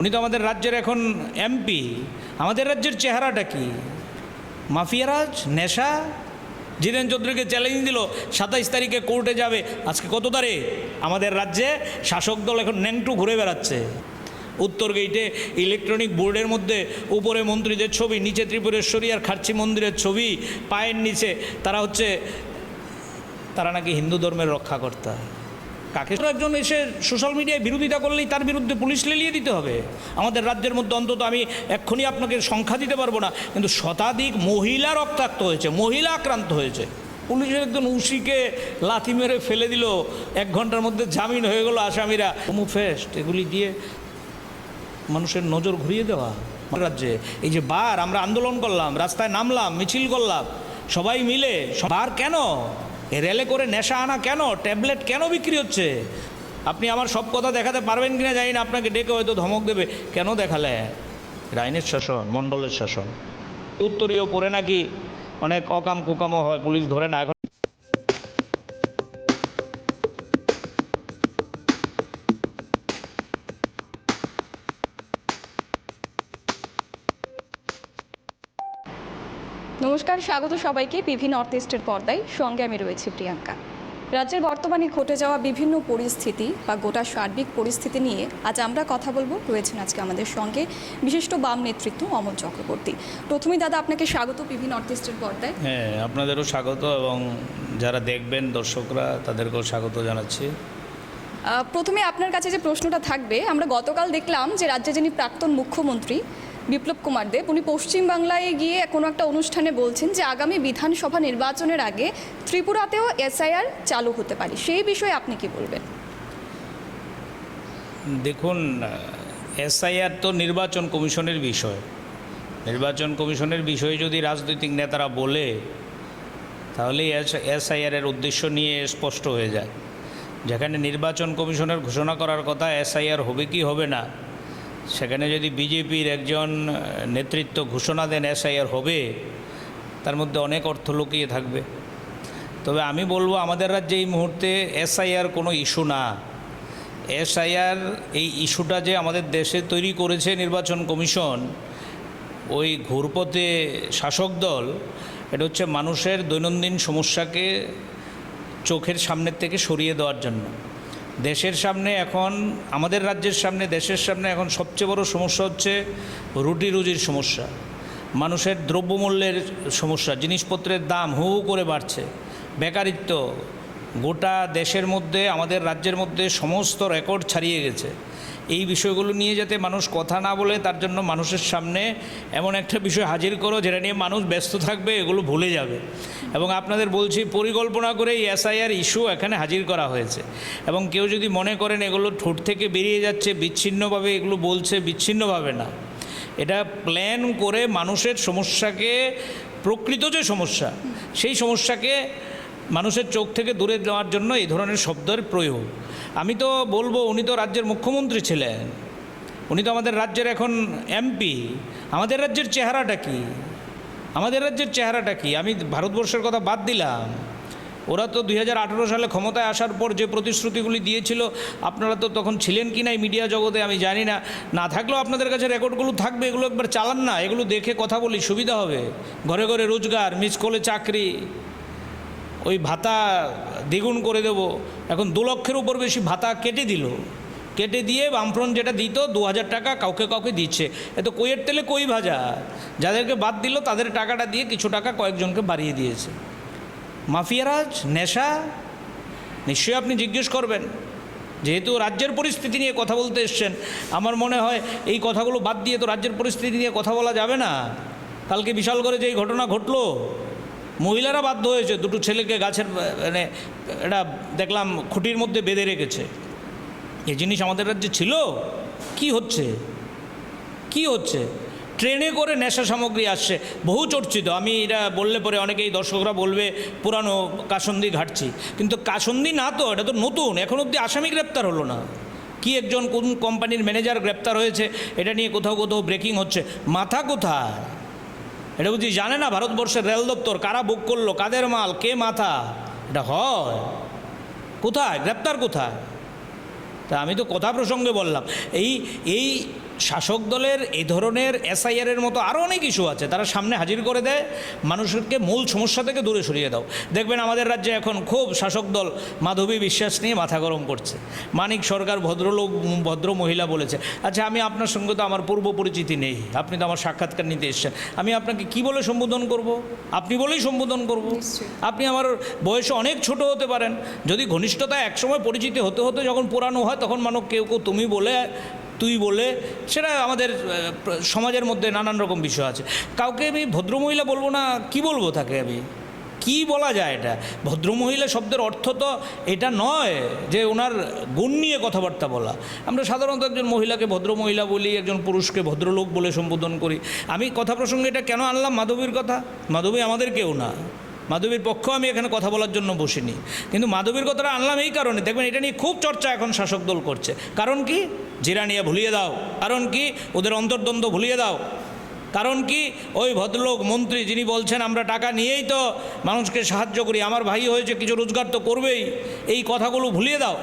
উনি তো আমাদের রাজ্যের এখন এমপি আমাদের রাজ্যের চেহারাটা কি? মাফিয়ারাজ? নেশা? জিতেন চৌধুরীকে চ্যালেঞ্জ দিল, সাতাইশ তারিখে কোর্টে যাবে। আজকে কত তারিখ? আমাদের রাজ্যে শাসক দল এখন ন্যাংটু ঘুরে বেড়াচ্ছে। উত্তর গেইটে ইলেকট্রনিক বোর্ডের মধ্যে উপরে মন্ত্রীদের ছবি, নিচে ত্রিপুরেশ্বরী আর খার্চি মন্দিরের ছবি, পায়ের নিচে, তারা হচ্ছে, তারা নাকি হিন্দু ধর্মের রক্ষাকর্তা। কাকে? একজন এসে সোশ্যাল মিডিয়ায় বিরোধিতা করলেই তার বিরুদ্ধে পুলিশ লেলিয়ে দিতে হবে। আমাদের রাজ্যের মধ্যে অন্তত আমি এক্ষুনি আপনাকে সংখ্যা দিতে পারব না, কিন্তু শতাধিক মহিলা রক্তাক্ত হয়েছে, মহিলা আক্রান্ত হয়েছে। পুলিশের একজন উসিকে লাথি মেরে ফেলে দিল, এক ঘণ্টার মধ্যে জামিন হয়ে গেল আসামিরা। ফেস্ট এগুলি দিয়ে মানুষের নজর ঘুরিয়ে দেওয়া। রাজ্যে এই যে বার, আমরা আন্দোলন করলাম, রাস্তায় নামলাম, মিছিল করলাম, সবাই মিলে, বার কেন? রেলে করে নেশা আনা কেন? ট্যাবলেট কেন বিক্রি হচ্ছে? আপনি আমার সব কথা দেখাতে পারবেন কিনা জানি না, আপনাকে ডেকে হয়তো ধমক দেবে। কেন দেখালে? রাইনের শাসন, মণ্ডলের শাসন। উত্তরীয় পরে নাকি অনেক অকাম কুকামও হয়, পুলিশ ধরে না স্বাগত সবাইকে পিভি নর্থ ইস্টের পর্দায়। সঙ্গে আমি রয়েছি প্রিয়াঙ্কা। রাজ্যের বর্তমানে ঘটে যাওয়া বিভিন্ন পরিস্থিতি বা গোটা সার্বিক পরিস্থিতি নিয়ে আজ আমরা কথা বলব। রয়েছেন আজকে আমাদের সঙ্গে বিশিষ্ট বাম নেতৃত্ব অমর চক্রবর্তী। প্রথমেই দাদা আপনাকে স্বাগত পিভি নর্থ ইস্টের পর্দায়। হ্যাঁ আপনাদেরও স্বাগত এবং যারা দেখবেন দর্শকরা তাদেরকেও স্বাগত জানাচ্ছি। প্রথমে আপনার কাছে যে প্রশ্নটা থাকবে আমরা গতকাল দেখলাম যে রাজ্যে যিনি প্রাক্তন মুখ্যমন্ত্রী বিপ্লব কুমার দেব। উনি পশ্চিমবাংলায় গিয়ে কোনো একটা অনুষ্ঠানে বলছেন যে আগামী বিধানসভা নির্বাচনের আগে ত্রিপুরাতেও এসআইআর চালু হতে পারে। সেই বিষয়ে আপনি কি বলবেন? দেখুন, এসআইআর তো নির্বাচন কমিশনের বিষয়। নির্বাচন কমিশনের বিষয়ে যদি রাজনৈতিক নেতারা বলে, তাহলে এসআইআর এর উদ্দেশ্য নিয়ে স্পষ্ট হয়ে যায়। যেখানে নির্বাচন কমিশনের ঘোষণা করার কথা এসআইআর হবে কি হবে না সেখানে যদি বিজেপির একজন নেতৃত্ব ঘোষণা দেন এসআইআর হবে, তার মধ্যে অনেক অর্থ লুকিয়ে থাকবে। তবে আমি বলব, আমাদের রাজ্যে এই মুহূর্তে এসআইআর কোনো ইস্যু না। এসআইআর এই ইস্যুটা যে আমাদের দেশে তৈরি করেছে নির্বাচন কমিশন, ওই ঘুরপথে শাসক দল, এটা হচ্ছে মানুষের দৈনন্দিন সমস্যাকে চোখের সামনের থেকে সরিয়ে দেওয়ার জন্য। দেশের সামনে এখন, আমাদের রাজ্যের সামনে, দেশের সামনে এখন সবচেয়ে বড় সমস্যা হচ্ছে রুটি রুজির সমস্যা। মানুষের দ্রব্যমূল্যের সমস্যা, জিনিসপত্রের দাম হু করে বাড়ছে। বেকারিত্ব গোটা দেশের মধ্যে, আমাদের রাজ্যের মধ্যে সমস্ত রেকর্ড ছাড়িয়ে গেছে। এই বিষয়গুলো নিয়ে যাতে মানুষ কথা না বলে, তার জন্য মানুষের সামনে এমন একটা বিষয় হাজির করো যেটা নিয়ে মানুষ ব্যস্ত থাকবে, এগুলো ভুলে যাবে। এবং আপনাদের বলছি, পরিকল্পনা করে এই এসআইআর ইস্যু এখানে হাজির করা হয়েছে। এবং কেউ যদি মনে করেন এগুলো ঠোঁট থেকে বেরিয়ে যাচ্ছে, বিচ্ছিন্নভাবে এগুলো বলছে, বিচ্ছিন্নভাবে না। এটা প্ল্যান করে মানুষের সমস্যাকে, প্রকৃত যে সমস্যা, সেই সমস্যাকে মানুষের চোখ থেকে দূরে দেওয়ার জন্য এই ধরনের শব্দের প্রয়োগ। আমি তো বলব, উনি তো রাজ্যের মুখ্যমন্ত্রী ছিলেন। উনি তো আমাদের রাজ্যের এখন এমপি। আমাদের রাজ্যের চেহারাটা কি? আমাদের রাজ্যের চেহারাটা কি? আমি ভারতবর্ষের কথা বাদ দিলাম। ওরা তো দুই হাজার আঠেরো সালে ক্ষমতায় আসার পর যে প্রতিশ্রুতিগুলি দিয়েছিল, আপনারা তো তখন ছিলেন কি না মিডিয়া জগতে আমি জানি না। না থাকলেও আপনাদের কাছে রেকর্ডগুলো থাকবে, এগুলো একবার চালান না। এগুলো দেখে কথা বলি, সুবিধা হবে। ঘরে ঘরে রোজগার, মিস কলে চাকরি। ওই ভাতা দ্বিগুণ করে দেব। এখন দু লক্ষের উপর বেশি ভাতা কেটে দিল। কেটে দিয়ে বামফ্রন্ট যেটা দিত, দু হাজার টাকা কাউকে কাউকে দিচ্ছে। এ তো কইয়ের তেলে কই ভাজা। যাদেরকে বাদ দিল, তাদের টাকাটা দিয়ে কিছু টাকা কয়েকজনকে বাড়িয়ে দিয়েছে। মাফিয়ারাজ, নেশা? নিশ্চয়ই আপনি জিজ্ঞেস করবেন। যেহেতু রাজ্যের পরিস্থিতি নিয়ে কথা বলতে এসছেন, আমার মনে হয় এই কথাগুলো বাদ দিয়ে তো রাজ্যের পরিস্থিতি নিয়ে কথা বলা যাবে না। কালকে বিশাল করে যে এই ঘটনা ঘটলো মহিলারা বাধ্য হয়েছে, দুটো ছেলেকে গাছের মানে এটা দেখলাম খুঁটির মধ্যে বেঁধে রেখেছে। এই জিনিস আমাদের রাজ্যে ছিল? কি হচ্ছে? কি হচ্ছে? ট্রেনে করে নেশা সামগ্রী আসছে, বহু চর্চিত। আমি এটা বললে পরে অনেকেই দর্শকরা বলবে, পুরানো কাসন্দি ঘাটছি। কিন্তু কাসন্দি না তো, এটা তো নতুন। এখন অবধি আসামি গ্রেপ্তার হলো না। কি একজন কোন কোম্পানির ম্যানেজার গ্রেপ্তার হয়েছে, এটা নিয়ে কোথাও কোথাও ব্রেকিং হচ্ছে। মাথা কোথায়? এটা বুঝি জানে না ভারতবর্ষের রেল দপ্তর? কারা বুক করল? কাদের মাল? কে মাথা? এটা হয়। কোথায়? গ্রেপ্তার কোথায়? তা আমি তো কথা প্রসঙ্গে বললাম। এই এই শাসক দলের এই ধরনের এসআইআরের মতো আরও অনেক ইস্যু আছে। তারা সামনে হাজির করে দেয় মানুষকে মূল সমস্যা থেকে দূরে সরিয়ে দাও। দেখবেন আমাদের রাজ্যে এখন খুব শাসক দল মাধবী বিশ্বাস নিয়ে মাথা গরম করছে। মানিক সরকার ভদ্রলোক ভদ্র মহিলা বলেছে আচ্ছা আমি আপনার সঙ্গে তো আমার পূর্ব পরিচিতি নেই। আপনি তো আমার সাক্ষাৎকার নিতে এসেছেন। আমি আপনাকে কি বলে সম্বোধন করব? আপনি বলেই সম্বোধন করব। আপনি আমার বয়সে অনেক ছোট হতে পারেন। যদি ঘনিষ্ঠতা একসময় পরিচিতি হতে হতে যখন পুরানো হয় তখন মানুষ কেউ কেউ তুমি বলে তুই বলে, সেটা আমাদের সমাজের মধ্যে নানান রকম বিষয় আছে। কাউকে আমি ভদ্রমহিলা বলব না, কি বলব তাকে আমি? কি বলা যায় এটা? ভদ্রমহিলা শব্দের অর্থ তো এটা নয় যে ওনার গুণ নিয়ে কথাবার্তা বলা। আমরা সাধারণত একজন মহিলাকে ভদ্রমহিলা বলি, একজন পুরুষকে ভদ্রলোক বলে সম্বোধন করি। আমি কথা প্রসঙ্গে এটা কেন আনলাম? মাধবীর কথা? মাধবী আমাদের কেউ না। মাধবীর পক্ষেও আমি এখানে কথা বলার জন্য বসিনি। কিন্তু মাধবীর কথাটা আনলাম এই কারণে। দেখবেন এটা নিয়ে খুব চর্চা এখন শাসক দল করছে। কারণ কি? জিরানিয়া ভুলিয়ে দাও। কারণ কি? ওদের অন্তর্দ্বন্দ্ব ভুলিয়ে দাও। কারণ কি? ওই ভদ্রলোক, মন্ত্রী যিনি বলছেন, আমরা টাকা নিয়েই তো মানুষকে সাহায্য করি, আমার ভাই হয়েছে, কিছু রোজগার তো করবেই। এই কথাগুলো ভুলিয়ে দাও।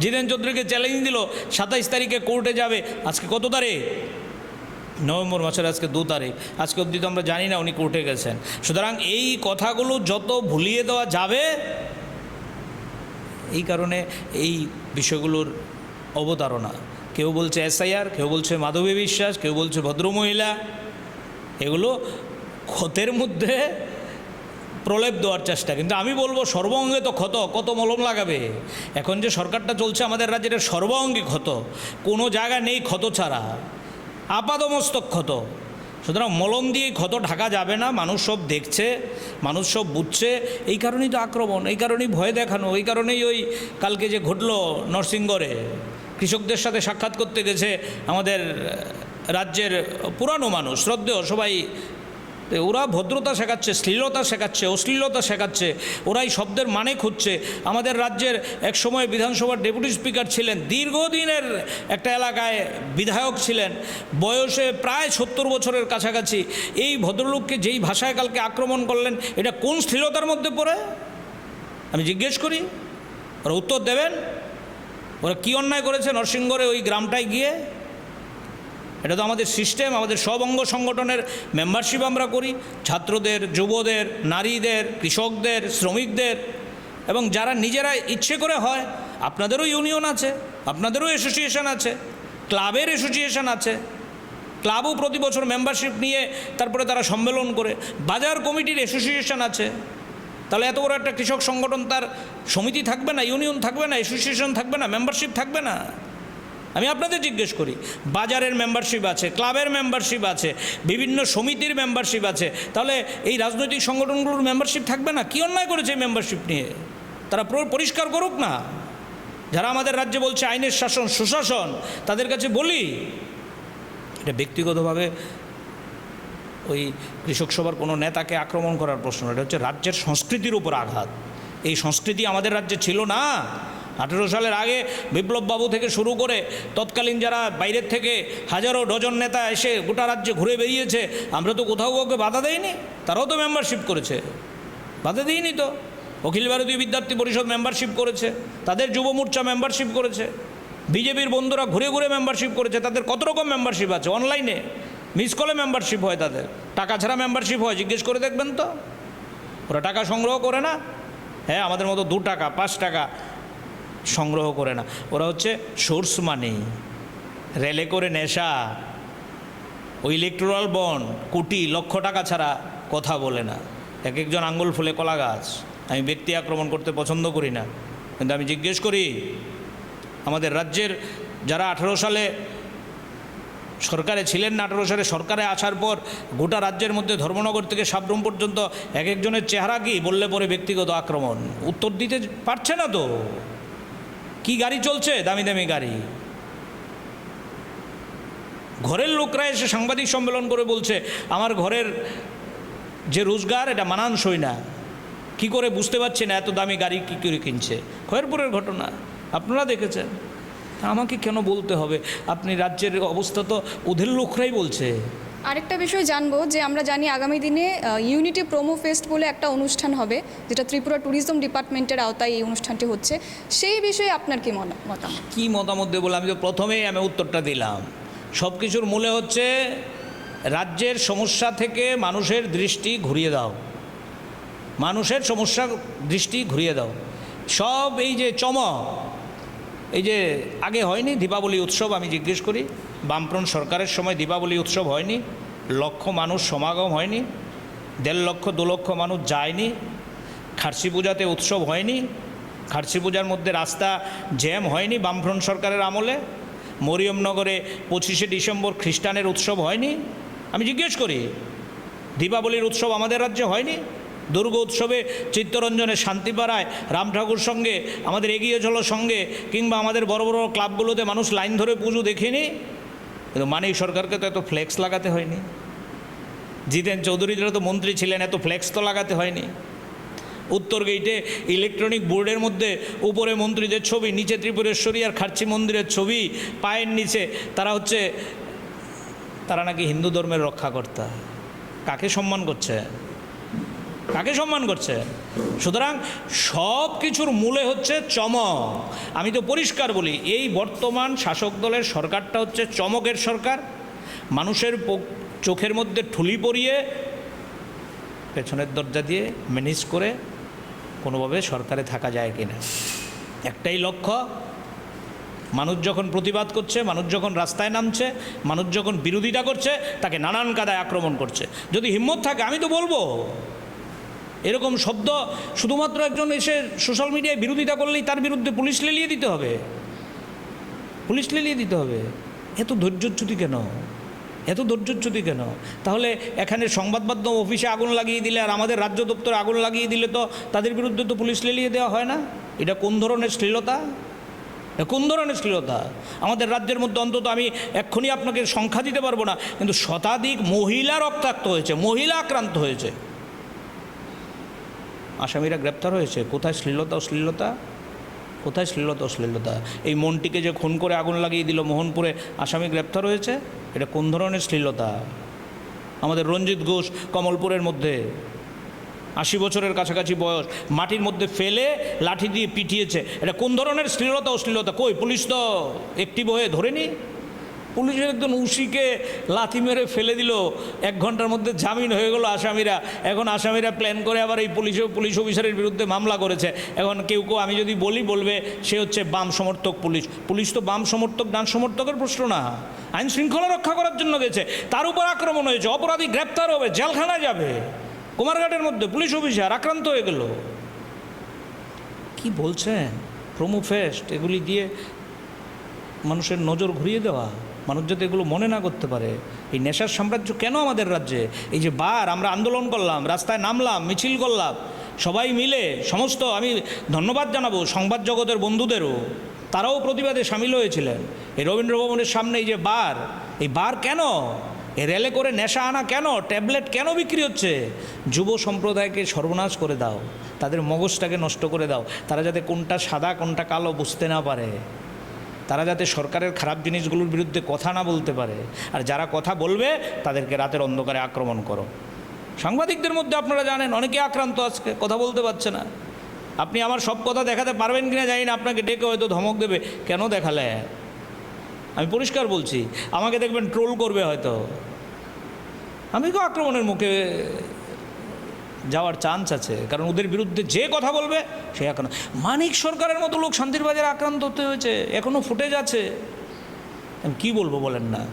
জিতেন চৌধুরীকে চ্যালেঞ্জ দিল, সাতাইশ তারিখে কোর্টে যাবে। আজকে কত তারিখ? নভেম্বর মাসের আজকে দু তারিখ। আজকে অবধি তো আমরা জানি না উনি কোর্টে গেছেন। সুতরাং এই কথাগুলো যত ভুলিয়ে দেওয়া যাবে, এই কারণে এই বিষয়গুলোর অবতারণা। কেউ বলছে এসআইআর, কেউ বলছে মাধবী বিশ্বাস, কেউ বলছে ভদ্রমহিলা। এগুলো ক্ষতের মধ্যে প্রলেপ দেওয়ার চেষ্টা। কিন্তু আমি বলব সর্বঙ্গে তো ক্ষত, কত মলম লাগাবে? এখন যে সরকারটা চলছে আমাদের রাজ্যের সর্বাঙ্গী ক্ষত। কোনো জায়গা নেই ক্ষত ছাড়া। আপাদমস্তক ক্ষত। সুতরাং মলম দিয়ে ক্ষত ঢাকা যাবে না, মানুষ সব দেখছে, মানুষ সব বুঝছে। এই কারণেই তো আক্রমণ, এই কারণেই ভয় দেখানো, এই কারণেই ওই কালকে যে ঘটলো নরসিংগড়ে। কৃষকদের সাথে সাক্ষাৎ করতে গেছে আমাদের রাজ্যের পুরানো মানুষ, শ্রদ্ধেয়, সবাই ওরা ভদ্রতা শেখাচ্ছে, শ্লীলতা শেখাচ্ছে, অশ্লীলতা শেখাচ্ছে, ওরাই শব্দের মানে খুঁজছে। আমাদের রাজ্যের এক সময় বিধানসভার ডেপুটি স্পিকার ছিলেন, দীর্ঘদিনের একটা এলাকায় বিধায়ক ছিলেন, বয়সে প্রায় সত্তর বছরের কাছাকাছি। এই ভদ্রলোককে যেই ভাষায় কালকে আক্রমণ করলেন, এটা কোন শ্লীলতার মধ্যে পড়ে? আমি জিজ্ঞেস করি, ওরা উত্তর দেবেন। ওরা কী অন্যায় করেছে? নরসিংগড়ে ওই গ্রামটায় গিয়ে? এটা তো আমাদের সিস্টেম আমাদের সব অঙ্গ সংগঠনের মেম্বারশিপ আমরা করি। ছাত্রদের, যুবদের, নারীদের, কৃষকদের, শ্রমিকদের। এবং যারা নিজেরা ইচ্ছে করে হয়, আপনাদেরও ইউনিয়ন আছে, আপনাদেরও অ্যাসোসিয়েশন আছে ক্লাবের অ্যাসোসিয়েশন আছে। ক্লাবও প্রতি বছর মেম্বারশিপ নিয়ে তারপরে তারা সম্মেলন করে। বাজার কমিটির অ্যাসোসিয়েশন আছে। তাহলে এত বড় একটা কৃষক সংগঠন তার সমিতি থাকবে না, ইউনিয়ন থাকবে না অ্যাসোসিয়েশন থাকবে না মেম্বারশিপ থাকবে না? আমি আপনাদের জিজ্ঞেস করি, বাজারের মেম্বারশিপ আছে ক্লাবের মেম্বারশিপ আছে, বিভিন্ন সমিতির মেম্বারশিপ আছে, তাহলে এই রাজনৈতিক সংগঠনগুলোর মেম্বারশিপ থাকবে না? কী অন্যায় করেছে এই মেম্বারশিপ নিয়ে? তারা পুরো, পরিষ্কার করুক না। যারা আমাদের রাজ্যে বলছে আইনের শাসন, সুশাসন, তাদের কাছে বলি, এটা ব্যক্তিগতভাবে ওই কৃষক সভার কোনো নেতাকে আক্রমণ করার প্রশ্ন এটা হচ্ছে রাজ্যের সংস্কৃতির উপর আঘাত। এই সংস্কৃতি আমাদের রাজ্যে ছিল না। আঠেরো সালের আগে বিপ্লব বাবু থেকে শুরু করে তৎকালীন যারা বাইরের থেকে হাজারো ডজন নেতা এসে গোটা রাজ্যে ঘুরে বেরিয়েছে আমরা তো কোথাও কাউকে বাধা দেয়নি তারাও তো মেম্বারশিপ করেছে। বাধা দিইনি তো। অখিল ভারতীয় বিদ্যার্থী পরিষদ মেম্বারশিপ করেছে, তাদের যুব মোর্চা মেম্বারশিপ করেছে, বিজেপির বন্ধুরা ঘুরে ঘুরে মেম্বারশিপ করেছে, তাদের কত রকম মেম্বারশিপ আছে? অনলাইনে মিস কলে মেম্বারশিপ হয় তাদের। টাকা ছাড়া মেম্বারশিপ হয়, জিজ্ঞেস করে দেখবেন তো। ওরা টাকা সংগ্রহ করে না। হ্যাঁ আমাদের মতো দু টাকা, পাঁচ টাকা সংগ্রহ করে না। ওরা হচ্ছে সোর্স মানি রেলে করে নেশা। ওই ইলেকট্রাল বন্ড কোটি, লক্ষ টাকা ছাড়া কথা বলে না। এক একজন আঙ্গুল ফুলে কলা গাছ। আমি ব্যক্তি আক্রমণ করতে পছন্দ করি না। কিন্তু আমি জিজ্ঞেস করি, আমাদের রাজ্যের যারা আঠেরো সালে সরকারে ছিলেন না, আঠেরো সালে সরকারে আসার পর গোটা রাজ্যের মধ্যে ধর্মনগর থেকে সাবরুম পর্যন্ত এক একজনের চেহারা কি বললে পরে ব্যক্তিগত আক্রমণ? উত্তর দিতে পারছে না তো। কি গাড়ি চলছে? দামি দামি গাড়ি। ঘরের লোকরা এসে সাংবাদিক সম্মেলন করে বলছে, আমার ঘরের যে রোজগার, এটা মানানসই না। কি করে বুঝতে পারছি না এত দামি গাড়ি কী করে কিনছে? খয়েরপুরের ঘটনা, আপনারা দেখেছেন। আমাকে কেন বলতে হবে? আপনি রাজ্যের অবস্থা তো ওদের লোকরাই বলছে। আরেকটা বিষয় জানব যে আমরা জানি আগামী দিনে ইউনিটি প্রোমো ফেস্ট বলে একটা অনুষ্ঠান হবে যেটা ত্রিপুরা ট্যুরিজম ডিপার্টমেন্টের আওতায় এই অনুষ্ঠানটি হচ্ছে। সেই বিষয়ে আপনার কি মনে- মতামত? কী মতামত দেবো? আমি তো প্রথমেই আমি উত্তরটা দিলাম। সব কিছুর মূলে হচ্ছে রাজ্যের সমস্যা থেকে মানুষের দৃষ্টি ঘুরিয়ে দাও। মানুষের সমস্যা দৃষ্টি ঘুরিয়ে দাও। সব এই যে চমক এই যে আগে হয়নি দীপাবলি উৎসব, আমি জিজ্ঞেস করি, বামফ্রন্ট সরকারের সময় দীপাবলি উৎসব হয়নি? লক্ষ মানুষ সমাগম হয়নি? দেড় লক্ষ, দু লক্ষ মানুষ যায়নি? খার্সি পূজাতে উৎসব হয়নি? খার্সি পূজার মধ্যে রাস্তা জ্যাম হয়নি বামফ্রন্ট সরকারের আমলে? মরিয়মনগরে পঁচিশে ডিসেম্বর খ্রিস্টানের উৎসব হয়নি? আমি জিজ্ঞেস করি, দীপাবলির উৎসব আমাদের রাজ্যে হয়নি? দুর্গা উৎসবে চিত্তরঞ্জনে শান্তিপাড়ায় রাম ঠাকুর সঙ্গে, আমাদের এগিয়ে চলো সঙ্গে, কিংবা আমাদের বড় বড় ক্লাবগুলোতে মানুষ লাইন ধরে পুজো দেখেনি? কিন্তু মানিক সরকারকে তো এত ফ্লেক্স লাগাতে হয়নি। জিতেন চৌধুরী যারা তো মন্ত্রী ছিলেন, এত ফ্লেক্স তো লাগাতে হয়নি। উত্তর গেইটে ইলেকট্রনিক বোর্ডের মধ্যে উপরে মন্ত্রীদের ছবি, নিচে ত্রিপুরেশ্বরী আর খার্চি মন্দিরের ছবি, পায়ের নিচে তারা হচ্ছে, তারা নাকি হিন্দু ধর্মের রক্ষাকর্তা। কাকে সম্মান করছে? কাকে সম্মান করছে? সুতরাং সব কিছুর মূলে হচ্ছে চমক। আমি তো পরিষ্কার বলি, এই বর্তমান শাসক দলের সরকারটা হচ্ছে চমকের সরকার। মানুষের চোখের মধ্যে ঠুলি পরিয়ে পেছনের দরজা দিয়ে ম্যানেজ করে কোনোভাবে সরকারে থাকা যায় কিনা। একটাই লক্ষ্য, মানুষ যখন প্রতিবাদ করছে, মানুষ যখন রাস্তায় নামছে, মানুষ যখন বিরোধিতা করছে, তাকে নানান কাদায় আক্রমণ করছে। যদি হিম্মত থাকে, আমি তো বলব এরকম শব্দ শুধুমাত্র একজন এসে সোশ্যাল মিডিয়ায় বিরোধিতা করলেই তার বিরুদ্ধে পুলিশ লেলিয়ে দিতে হবে। পুলিশ লেলিয়ে দিতে হবে। এত ধৈর্যচ্যুতি কেন? এত ধৈর্যচ্যুতি কেন? তাহলে এখানে সংবাদ মাধ্যম অফিসে আগুন লাগিয়ে দিলে আর আমাদের রাজ্য দপ্তরে আগুন লাগিয়ে দিলে তো তাদের বিরুদ্ধে তো পুলিশ লেলিয়ে দেওয়া হয় না? এটা কোন ধরনের শ্লীলতা? কোন ধরনের শ্লীলতা? আমাদের রাজ্যের মধ্যে অন্তত আমি এক্ষুনি আপনাকে সংখ্যা দিতে পারব না, কিন্তু শতাধিক মহিলা রক্তাক্ত হয়েছে, মহিলা আক্রান্ত হয়েছে। আসামিরা গ্রেপ্তার হয়েছে? কোথায় শ্লীলতা অশ্লীলতা কোথায় শ্লীলতা অশ্লীলতা এই মনটিকে যে খুন করে আগুন লাগিয়ে দিল মোহনপুরে আসামি গ্রেপ্তার হয়েছে? এটা কোন ধরনের শ্লীলতা? আমাদের রঞ্জিত ঘোষ কমলপুরের মধ্যে। আশি বছরের কাছাকাছি বয়স। মাটির মধ্যে ফেলে লাঠি দিয়ে পিটিয়েছে। এটা কোন ধরনের শ্লীলতা অশ্লীলতা কই পুলিশ তো? একটিভ হয়ে ধরেনি পুলিশের একজন উসিকে লাথি মেরে ফেলে দিল। এক ঘণ্টার মধ্যে জামিন হয়ে গেল আসামিরা। এখন আসামিরা প্ল্যান করে আবার এই পুলিশ পুলিশ অফিসারের বিরুদ্ধে মামলা করেছে। এখন কেউ কেউ আমি যদি বলি, বলবে সে হচ্ছে বাম সমর্থক পুলিশ। পুলিশ তো বাম সমর্থক, ডান সমর্থকের প্রশ্ন না। আইন শৃঙ্খলা রক্ষা করার জন্য গেছে। তার উপর আক্রমণ হয়েছে, অপরাধী গ্রেপ্তার হবে জেলখানায় যাবে। কুমারঘাটের মধ্যে পুলিশ অফিসার আক্রান্ত হয়ে গেল। কি বলছেন? প্রমো ফেস্ট, এগুলি দিয়ে মানুষের নজর ঘুরিয়ে দেওয়া। মানুষ যাতে এগুলো মনে না করতে পারে, এই নেশার সাম্রাজ্য কেন আমাদের রাজ্যে? এই যে বার আমরা আন্দোলন করলাম, রাস্তায় নামলাম, মিছিল করলাম, সবাই মিলে সমস্ত আমি ধন্যবাদ জানাব সংবাদ জগতের বন্ধুদেরও, তারাও প্রতিবাদে সামিল হয়েছিলেন। এই রবীন্দ্র ভবনের সামনে এই যে বার, এই বার কেন? এ রেলে করে নেশা আনা কেন? ট্যাবলেট কেন বিক্রি হচ্ছে? যুব সম্প্রদায়কে সর্বনাশ করে দাও, তাদের মগজটাকে নষ্ট করে দাও, তারা যাতে কোনটা সাদা, কোনটা কালো বুঝতে না পারে। তারা যাতে সরকারের খারাপ জিনিসগুলোর বিরুদ্ধে কথা না বলতে পারে। আর যারা কথা বলবে, তাদেরকে রাতের অন্ধকারে আক্রমণ করো। সাংবাদিকদের মধ্যে আপনারা জানেন, অনেকে আক্রান্ত আজকে, কথা বলতে পারছে না। আপনি আমার সব কথা দেখাতে পারবেন কিনা জানি না, আপনাকে ডেকে হয়তো ধমক দেবে। কেন দেখালে? আমি পরিষ্কার বলছি, আমাকে দেখবেন ট্রোল করবে হয়তো। আমি আক্রমণের মুখে যাওয়ার চান্স আছে। কারণ ওদের বিরুদ্ধে যে কথা বলবে, সে এখন মানিক সরকারের মতো লোক শান্তির বাজারে আক্রান্ত হতে হয়েছে। এখনও ফুটেজ আছে। কী বলব বলেন না?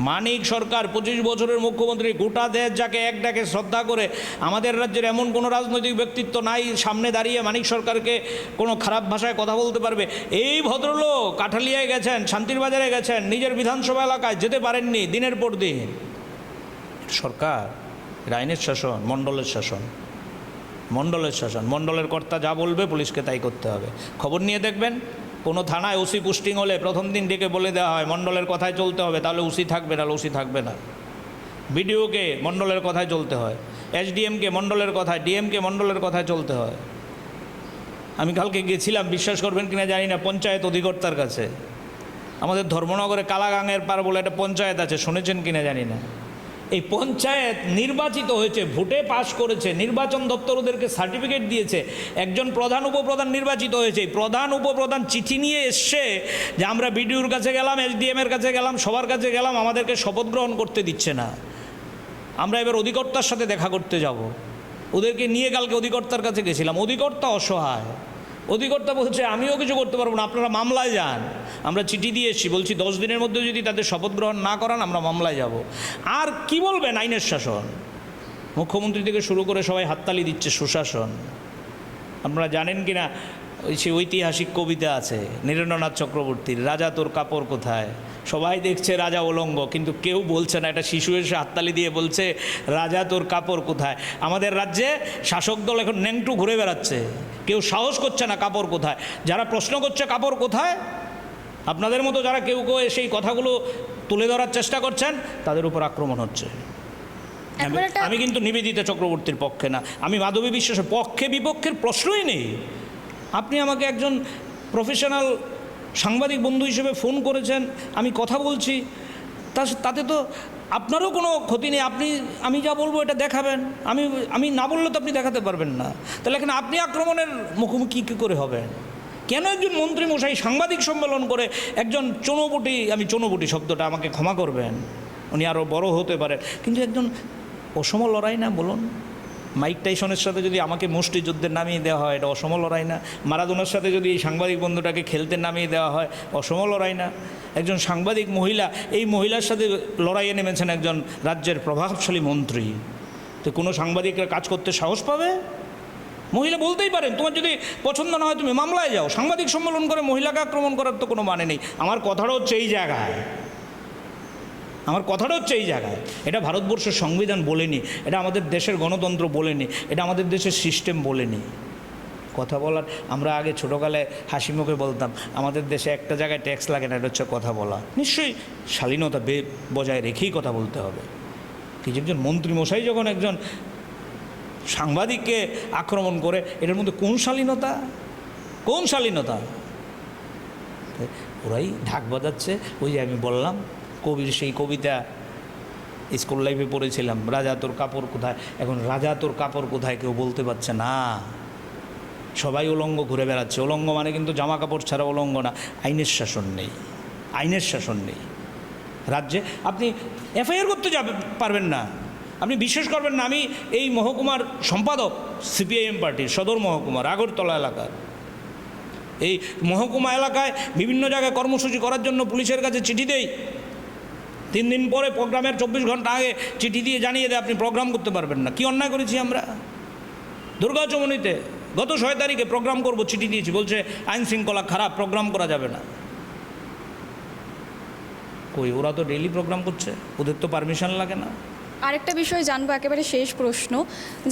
মানিক সরকার পঁচিশ বছরের মুখ্যমন্ত্রী, গোটা দেশ যাকে এক ডাকে শ্রদ্ধা করে, আমাদের রাজ্যের এমন কোনো রাজনৈতিক ব্যক্তিত্ব নাই, সামনে দাঁড়িয়ে মানিক সরকারকে কোনো খারাপ ভাষায় কথা বলতে পারবে। এই ভদ্রলোক কাঠালিয়ায় গেছেন, শান্তির বাজারে গেছেন, নিজের বিধানসভা এলাকায় যেতে পারেননি দিনের পর দিন। সরকার? এটা আইনের শাসন, মণ্ডলের শাসন। মণ্ডলের শাসন। মণ্ডলের কর্তা যা বলবে পুলিশকে তাই করতে হবে। খবর নিয়ে দেখবেন, কোনো থানায় ওসি পোস্টিং হলে প্রথম দিন ডেকে বলে দেওয়া হয়, মণ্ডলের কথায় চলতে হবে, তাহলে ওসি থাকবে না ওসি থাকবে না। বিডিওকে মণ্ডলের কথায় চলতে হয়, এসডিএমকে মণ্ডলের কথায়, ডিএমকে মণ্ডলের কথায় চলতে হয়। আমি কালকে গেছিলাম, বিশ্বাস করবেন কিনা জানি না, পঞ্চায়েত অধিকর্তার কাছে। আমাদের ধর্মনগরে কালাগাঙের পার বলে একটা পঞ্চায়েত আছে, শুনেছেন কিনা জানি না। এই পঞ্চায়েত নির্বাচিত হয়েছে, ভোটে পাশ করেছে, নির্বাচন দপ্তর ওদেরকে সার্টিফিকেট দিয়েছে, একজন প্রধান উপপ্রধান নির্বাচিত হয়েছে প্রধান উপপ্রধান চিঠি নিয়ে এসছে যে আমরা বিডিওর কাছে গেলাম, এসডিএম এর কাছে গেলাম, সবার কাছে গেলাম, আমাদেরকে শপথ গ্রহণ করতে দিচ্ছে না। আমরা এবার অধিকর্তার সাথে দেখা করতে যাব। ওদেরকে নিয়ে কালকে অধিকর্তার কাছে গেছিলাম। অধিকর্তা অসহায়। অধিকর্তা বলছে, আমিও কিছু করতে পারব না, আপনারা মামলায় যান। আমরা চিঠি দিয়ে এসেছি, বলছি, দশ দিনের মধ্যে যদি তাদের শপথ গ্রহণ না করান, আমরা মামলায় যাব। আর কি বলবেন আইনের শাসন? মুখ্যমন্ত্রী থেকে শুরু করে সবাই হাততালি দিচ্ছে সুশাসন। আপনারা জানেন কি না সে ঐতিহাসিক কবিতা আছে, নীরেন্দ্রনাথ চক্রবর্তীর, রাজা তোর কাপড় কোথায়? সবাই দেখছে রাজা উলঙ্গ কিন্তু কেউ বলছে না। এটা শিশু এসে হাততালি দিয়ে বলছে রাজা তোর কাপড় কোথায়? আমাদের রাজ্যে শাসক দল এখন ন্যাংটু ঘুরে বেড়াচ্ছে। কেউ সাহস করছে না কাপড় কোথায়। যারা প্রশ্ন করছে কাপড় কোথায় আপনাদের মতো যারা কেউ কেউ সেই কথাগুলো তুলে ধরার চেষ্টা করছেন তাদের উপর আক্রমণ হচ্ছে। আমি কিন্তু নিবেদিতা চক্রবর্তীর পক্ষে না। আমি মাধবী বিশ্বাসের পক্ষে বিপক্ষের প্রশ্নই নেই। আপনি আমাকে একজন প্রফেশনাল সাংবাদিক বন্ধু হিসেবে ফোন করেছেন, আমি কথা বলছি। তা তাতে তো আপনারও কোনো ক্ষতি নেই, আপনি, আমি যা বলব এটা দেখাবেন। আমি আমি না বললে তো আপনি দেখাতে পারবেন না। তাহলে এখানে আপনি আক্রমণের মুখোমুখি কী করে হবেন? কেন একজন মন্ত্রী মশাই সাংবাদিক সম্মেলন করে একজন চনবটি, আমি চনবটি শব্দটা আমাকে ক্ষমা করবেন? উনি আরও বড় হতে পারেন কিন্তু একজন অসম লড়াই না, বলুন। মাইক টাইসনের সাথে যদি আমাকে মুষ্টিযুদ্ধের নামিয়ে দেওয়া হয়, এটা অসম লড়াই না। মারাদোনার সাথে যদি এই সাংবাদিক বন্ধুটাকে খেলতে নামিয়ে দেওয়া হয় অসম লড়াই না। একজন সাংবাদিক মহিলা, এই মহিলার সাথে লড়াইয়ে নেমেছেন একজন রাজ্যের প্রভাবশালী মন্ত্রী। তো কোনো সাংবাদিকরা কাজ করতে সাহস পাবে? মহিলা বলতেই পারেন, তোমার যদি পছন্দ না হয় তুমি মামলায় যাও। সাংবাদিক সম্মেলন করে মহিলাকে আক্রমণ করার তো কোনো মানে নেই। আমার কথাটা হচ্ছে এই জায়গায়। আমার কথাটা হচ্ছে এই জায়গায়। এটা ভারতবর্ষের সংবিধান বলেনি, এটা আমাদের দেশের গণতন্ত্র বলেনি, এটা আমাদের দেশের সিস্টেম বলেনি। কথা বলার, আমরা আগে ছোটোকালে হাসি মুখে বলতাম, আমাদের দেশে একটা জায়গায় ট্যাক্স লাগে না, এটা হচ্ছে কথা বলা। নিশ্চয়ই শালীনতা বে, বজায় রেখেই কথা বলতে হবে। কিছু একজন মন্ত্রী মশাই যখন একজন সাংবাদিককে আক্রমণ করে, এটার মধ্যে কোন শালীনতা? কোন শালীনতা? ওরাই ঢাক বাজাচ্ছে, ওই যে আমি বললাম কবির সেই কবিতা স্কুল লাইফে পড়েছিলাম, রাজা তোর কাপড় কোথায়? এখন, রাজা তোর কাপড় কোথায়? কেউ বলতে পারছে না। সবাই উলঙ্গ ঘুরে বেড়াচ্ছে। উলঙ্গ মানে কিন্তু জামা কাপড় ছাড়া উলঙ্গ না, আইনের শাসন নেই, আইনের শাসন নেই। রাজ্যে আপনি এফআইআর করতে যাবে পারবেন না। আপনি বিশ্বাস করবেন না, আমি এই মহকুমার সম্পাদক সিপিআইএম পার্টির সদর মহকুমার, আগরতলা এলাকার। এই মহকুমা এলাকায় বিভিন্ন জায়গায় কর্মসূচি করার জন্য পুলিশের কাছে চিঠি দেই। তিন দিন পরে প্রোগ্রামের চব্বিশ ঘণ্টা আগে চিঠি দিয়ে জানিয়ে দেয়, আপনি প্রোগ্রাম করতে পারবেন না। কি অন্যায় করেছি আমরা? দুর্গা চমনিতে গত ছয় তারিখে প্রোগ্রাম করব, চিঠি দিয়েছি। বলছে, আইন শৃঙ্খলা খারাপ, প্রোগ্রাম করা যাবে না। কই, ওরা তো ডেইলি প্রোগ্রাম করছে, ওদের তো পারমিশন লাগে না। আরেকটা বিষয় জানব, একেবারে শেষ প্রশ্ন,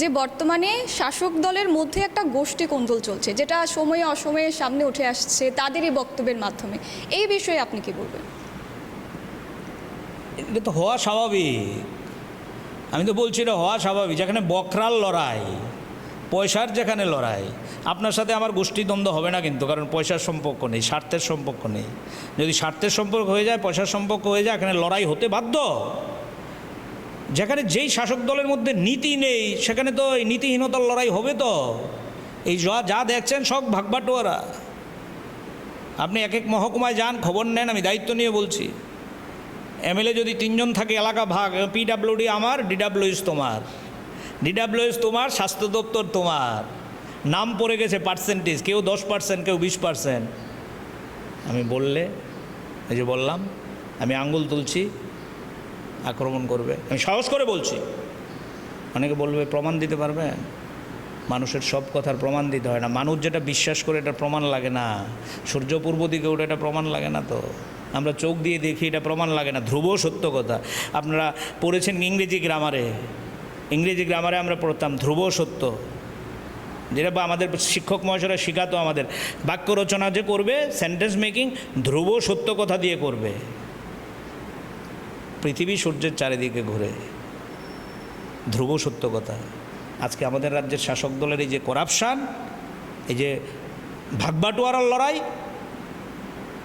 যে বর্তমানে শাসক দলের মধ্যে একটা গোষ্ঠী কোন্দল চলছে, যেটা সময়ে অসময়ে সামনে উঠে আসছে তাদেরই বক্তব্যের মাধ্যমে। এই বিষয়ে আপনি কি বলবেন? এটা তো হওয়া স্বাভাবিক। আমি তো বলছি এটা হওয়া স্বাভাবিক, যেখানে বকরাল লড়াই, পয়সার যেখানে লড়াই, আপনার সাথে আমার গোষ্ঠীদ্বন্দ্ব হবে না কিন্তু, কারণ পয়সার সম্পর্ক নেই, স্বার্থের সম্পর্ক নেই। যদি স্বার্থের সম্পর্ক হয়ে যায়, পয়সার সম্পর্ক হয়ে যায়, এখানে লড়াই হতে বাধ্য। যেখানে যেই শাসক দলের মধ্যে নীতি নেই, সেখানে তো এই নীতিহীনতার লড়াই হবে তো। এই যা যা দেখছেন সব ভাগবাটোয়ারা। আপনি এক এক মহকুমায় যান, খবর নেন, আমি দায়িত্ব নিয়ে বলছি। এমএলএ যদি তিনজন থাকে এলাকা ভাগ পিডাব্লিউডি আমার ডিডাব্লিউএস তোমার। ডিডাব্লিউএস তোমার, স্বাস্থ্য দপ্তর তোমার। নাম পড়ে গেছে পার্সেন্টেজ কেউ দশ পার্সেন্ট কেউ বিশ পার্সেন্ট আমি বললে, এই যে বললাম, আমি আঙ্গুল তুলছি, আক্রমণ করবে। আমি সাহস করে বলছি। অনেকে বলবে, প্রমাণ দিতে পারবে? মানুষের সব কথার প্রমাণ দিতে হয় না। মানুষ যেটা বিশ্বাস করে এটা প্রমাণ লাগে না। সূর্য পূর্ব দিকে ওটা এটা প্রমাণ লাগে না তো। আমরা চোখ দিয়ে দেখি, এটা প্রমাণ লাগে না ধ্রুব সত্য কথা। আপনারা পড়েছেন ইংরেজি গ্রামারে ইংরেজি গ্রামারে আমরা পড়তাম ধ্রুব সত্য। যেটা বা আমাদের শিক্ষক মহাশয়রা শেখাতো আমাদের, বাক্য রচনা যে করবে সেন্টেন্স মেকিং ধ্রুব সত্য কথা দিয়ে করবে। পৃথিবী সূর্যের চারিদিকে ঘুরে ধ্রুব সত্য কথা। আজকে আমাদের রাজ্যের শাসক দলের এই যে করাপশান, এই যে ভাগবাটোয়ারার লড়াই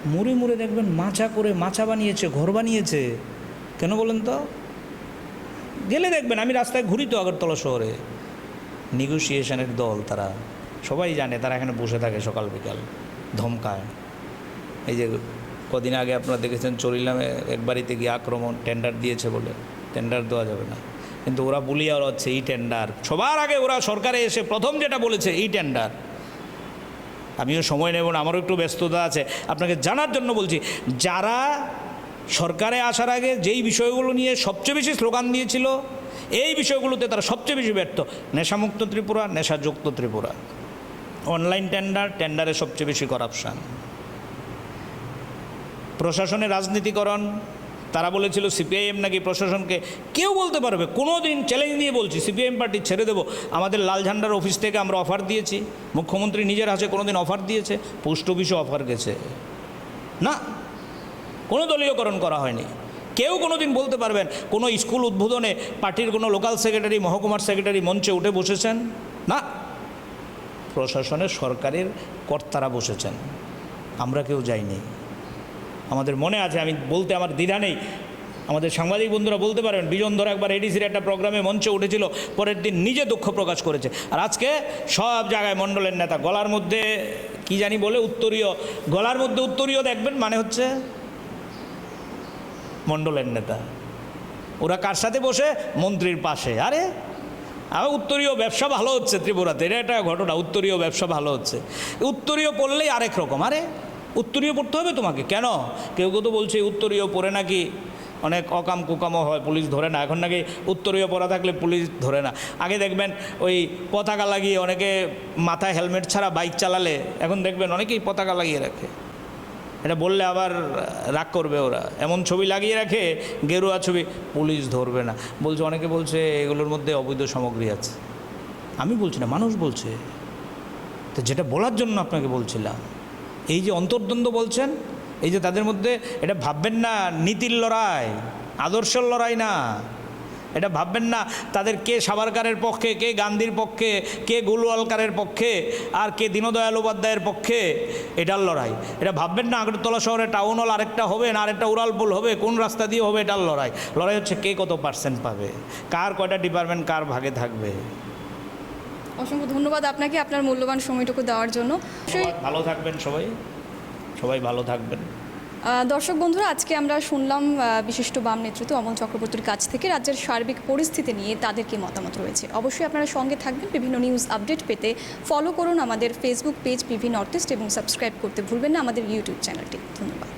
মুড়ে মুড়ে দেখবেন মাচা করে মাচা বানিয়েছে, ঘর বানিয়েছে। কেন বলেন তো? গেলে দেখবেন, আমি রাস্তায় ঘুরি তো আগরতলা শহরে। নেগোসিয়েশনের দল তারা। সবাই জানে, তারা এখানে বসে থাকে সকাল বিকাল, ধমকায়। এই যে কদিন আগে আপনারা দেখেছেন চরিলামে এক বাড়িতে গিয়ে আক্রমণ টেন্ডার দিয়েছে বলে। টেন্ডার দেওয়া যাবে না। কিন্তু ওরা বলিয়া হচ্ছে এই টেন্ডার সবার আগে ওরা সরকারে এসে প্রথম যেটা বলেছে, এই টেন্ডার আমিও সময় নেব না, আমারও একটু ব্যস্ততা আছে। আপনাকে জানার জন্য বলছি, যারা সরকারে আসার আগে যেই বিষয়গুলো নিয়ে সবচেয়ে বেশি স্লোগান দিয়েছিল, এই বিষয়গুলোতে তারা সবচেয়ে বেশি ব্যর্থ। নেশামুক্ত ত্রিপুরা, নেশাযুক্ত ত্রিপুরা। অনলাইন টেন্ডার, টেন্ডারে সবচেয়ে বেশি করাপশান প্রশাসনের রাজনীতিকরণ তারা বলেছিল, সিপিআইএম নাকি প্রশাসনকে? কেউ বলতে পারবে কোনো দিন চ্যালেঞ্জ নিয়ে বলছি, সিপিআইএম পার্টি ছেড়ে দেবো। আমাদের লাল ঝান্ডার অফিস থেকে আমরা অফার দিয়েছি, মুখ্যমন্ত্রী নিজের হাতে কোনো দিন অফার দিয়েছে পোস্ট অফিসে অফার গেছে। না, কোনো দলীয়করণ করা হয়নি। কেউ কোনো দিন বলতে পারবেন, কোনো স্কুল উদ্বোধনে পার্টির কোনো লোকাল সেক্রেটারি মহকুমার সেক্রেটারি মঞ্চে উঠে বসেছেন? না, প্রশাসনের সরকারের কর্তারা বসেছেন। আমরা কেউ যাইনি। আমাদের মনে আছে, আমি বলতে আমার দ্বিধা নেই। আমাদের সাংবাদিক বন্ধুরা বলতে পারেন, বিজন ধর একবার এডিসির একটা প্রোগ্রামে মঞ্চে উঠেছিল, পরের দিন নিজে দুঃখ প্রকাশ করেছে। আর আজকে সব জায়গায় মণ্ডলের নেতা, গলার মধ্যে কি জানি বলে উত্তরীয়, গলার মধ্যে উত্তরীয় দেখবেন মানে হচ্ছে মণ্ডলের নেতা। ওরা কার সাথে বসে? মন্ত্রীর পাশে। আরে আর উত্তরীয় ব্যবসা ভালো হচ্ছে ত্রিপুরাতে, এটা একটা ঘটনা, উত্তরীয় ব্যবসা ভালো হচ্ছে। উত্তরীয় পড়লেই আরেক রকম। আরে উত্তরীয় পড়তে হবে তোমাকে? কেন? কেউ কেউ তো বলছে, উত্তরীয় পরে নাকি? অনেক অকাম কুকামও হয়, পুলিশ ধরে না। এখন নাকি উত্তরীয় পরা থাকলে পুলিশ ধরে না। আগে দেখবেন ওই পতাকা লাগিয়ে অনেকে মাথায় হেলমেট ছাড়া বাইক চালালে, এখন দেখবেন অনেকেই পতাকা লাগিয়ে রাখে। এটা বললে আবার রাগ করবে ওরা। এমন ছবি লাগিয়ে রাখে, গেরুয়া ছবি, পুলিশ ধরবে না। বলছে, অনেকে বলছে, এগুলোর মধ্যে অবৈধ সামগ্রী আছে। আমি বলছি না, মানুষ বলছে। তো যেটা বলার জন্য আপনাকে বলছিলাম এই যে অন্তর্দ্বন্দ্ব বলছেন, এই যে তাদের মধ্যে এটা ভাববেন না নীতির লড়াই, আদর্শের লড়াই না। এটা ভাববেন না তাদের কে সাভারকারের পক্ষে, কে গান্ধীর পক্ষে, কে গুলওয়ালকারের পক্ষে, আর কে দীনদয়াল উপাধ্যায়ের পক্ষে, এটার লড়াই। এটা ভাববেন না আগরতলা শহরে টাউন হল আরেকটা হবে না আরেকটা উড়ালপুল হবে, কোন রাস্তা দিয়ে হবে এটার লড়াই। লড়াই হচ্ছে কে কত পার্সেন্ট পাবে, কার কয়টা ডিপার্টমেন্ট কার ভাগে থাকবে। অসংখ্য ধন্যবাদ আপনাকে আপনার মূল্যবান সময়টুকু দেওয়ার জন্য। ভালো থাকবেন সবাই। সবাই ভালো থাকবেন। দর্শক বন্ধুরা আজকে আমরা শুনলাম বিশিষ্ট বাম নেতৃত্ব অমল চক্রবর্তীর কাছ থেকে রাজ্যের সার্বিক পরিস্থিতি নিয়ে তাদের কি মতামত রয়েছে। অবশ্যই আপনারা সঙ্গে থাকবেন। বিভিন্ন নিউজ আপডেট পেতে ফলো করুন আমাদের Facebook page PV north east এবং সাবস্ক্রাইব করতে ভুলবেন না আমাদের ইউটিউব চ্যানেলটি ধন্যবাদ।